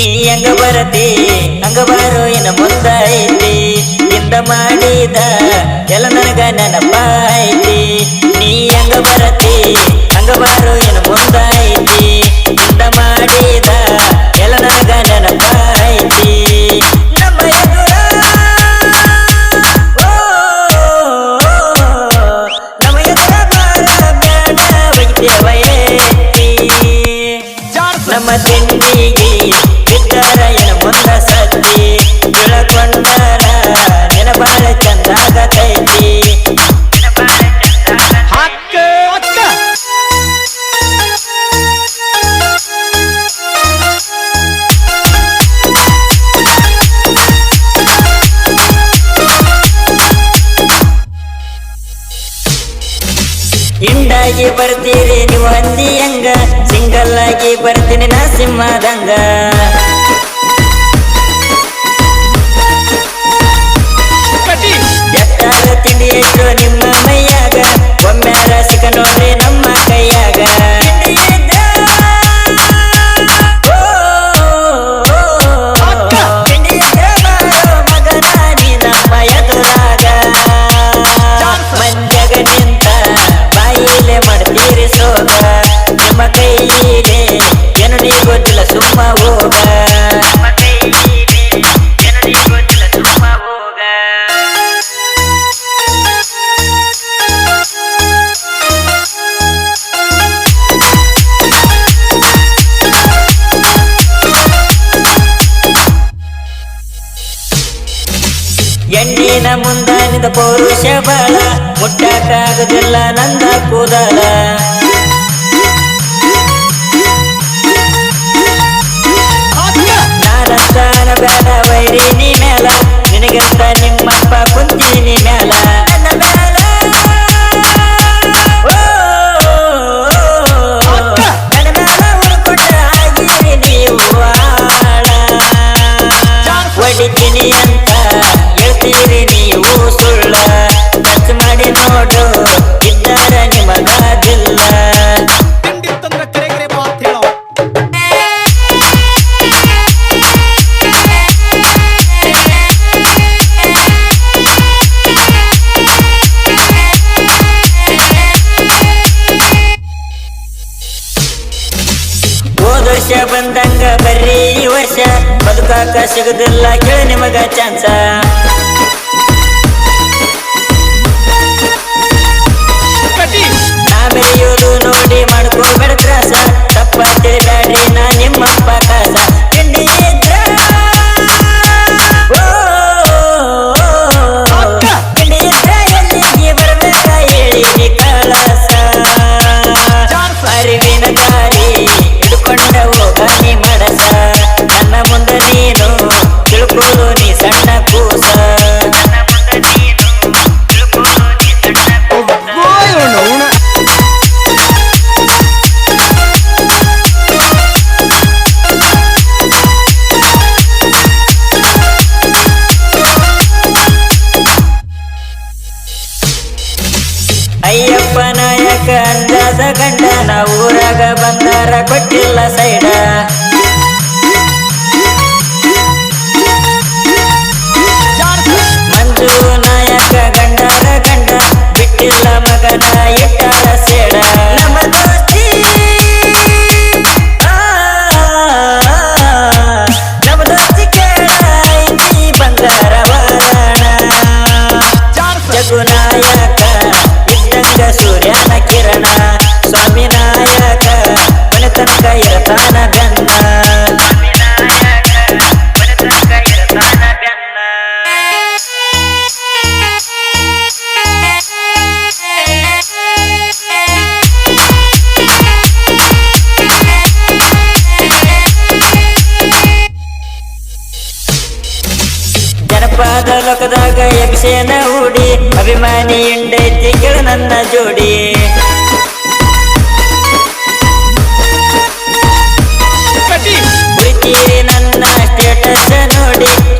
ನೀ ಹಂಗ ಬರತಿ ಹಂಗ ಬರೋ ಏನ ಮುಂದಾಯ್ತಿ. ಇಂದ ಮಾಡಿದ ಎಲ್ಲ ನನಗ ನೆನಪಾಯ್ತಿ. ನೀ ಹಂಗ ಬರತಿ ಹಂಗ ಬರೋ ಏನ ಆಗಿ ಬರ್ತೀರಿ ನೀವು ಹಂದಿ ಹಂಗ. ಸಿಂಗಲ್ ಆಗಿ ಬರ್ತೀನಿ ನಾ ಸಿಂಹದಂಗ ಮುಂದ ನಿದ ಪೌರುಷ ಬಾಳ ಮುಟ್ಟಾಕಾಗದಿಲ್ಲ ನಂದ ಕೂದಲ. ನಾನ ಸ್ಥಾನ ಬೇಡ ವೈರಿ ವರ್ಷ ಬಂದಂಗ ಬರ್ರಿ ಈ ವರ್ಷ. ಬದುಕಾಕ ಸಿಗುದಿಲ್ಲ ಕೇಳಿ ನಿಮಗ ಚಾನ್ಸ ಆಮೇಲೆ ಬೆಳೆಯೋದು ನೋಡಿ ಮಾಡ್ಕೋಬೇಡ್ರ. ಲೋಕದಾಗ ಯಕ್ಷೇನ ಹೂಡಿ ಅಭಿಮಾನಿ ಎಂಡೈತಿ ಕೇಳ ನನ್ನ ಜೋಡಿ. ಪ್ರೀತಿ ನನ್ನ ಸ್ಟೇಟಸ್ ನೋಡಿ.